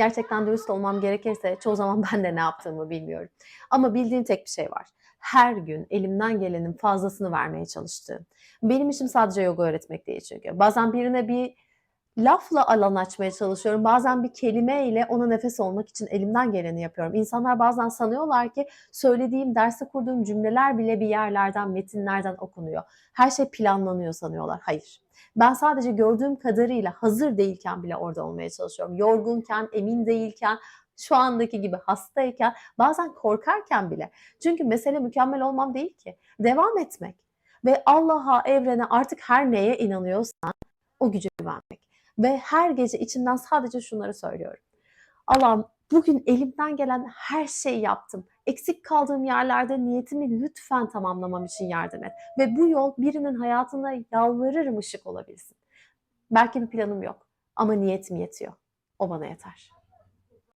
Gerçekten dürüst olmam gerekirse çoğu zaman ben de ne yaptığımı bilmiyorum. Ama bildiğim tek bir şey var. Her gün elimden gelenin fazlasını vermeye çalıştığım. Benim işim sadece yoga öğretmek değil çünkü. Bazen birine bir lafla alan açmaya çalışıyorum. Bazen bir kelimeyle ona nefes olmak için elimden geleni yapıyorum. İnsanlar bazen sanıyorlar ki söylediğim, derste kurduğum cümleler bile bir yerlerden, metinlerden okunuyor. Her şey planlanıyor sanıyorlar. Hayır. Ben sadece gördüğüm kadarıyla hazır değilken bile orada olmaya çalışıyorum. Yorgunken, emin değilken, şu andaki gibi hastayken, bazen korkarken bile. Çünkü mesele mükemmel olmam değil ki. Devam etmek ve Allah'a, evrene artık her neye inanıyorsan o gücü vermek. Ve her gece içinden sadece şunları söylüyorum. Allah'ım bugün elimden gelen her şeyi yaptım. Eksik kaldığım yerlerde niyetimi lütfen tamamlamam için yardım et. Ve bu yol birinin hayatına yalvarırım ışık olabilsin. Belki bir planım yok ama niyetim yetiyor. O bana yeter.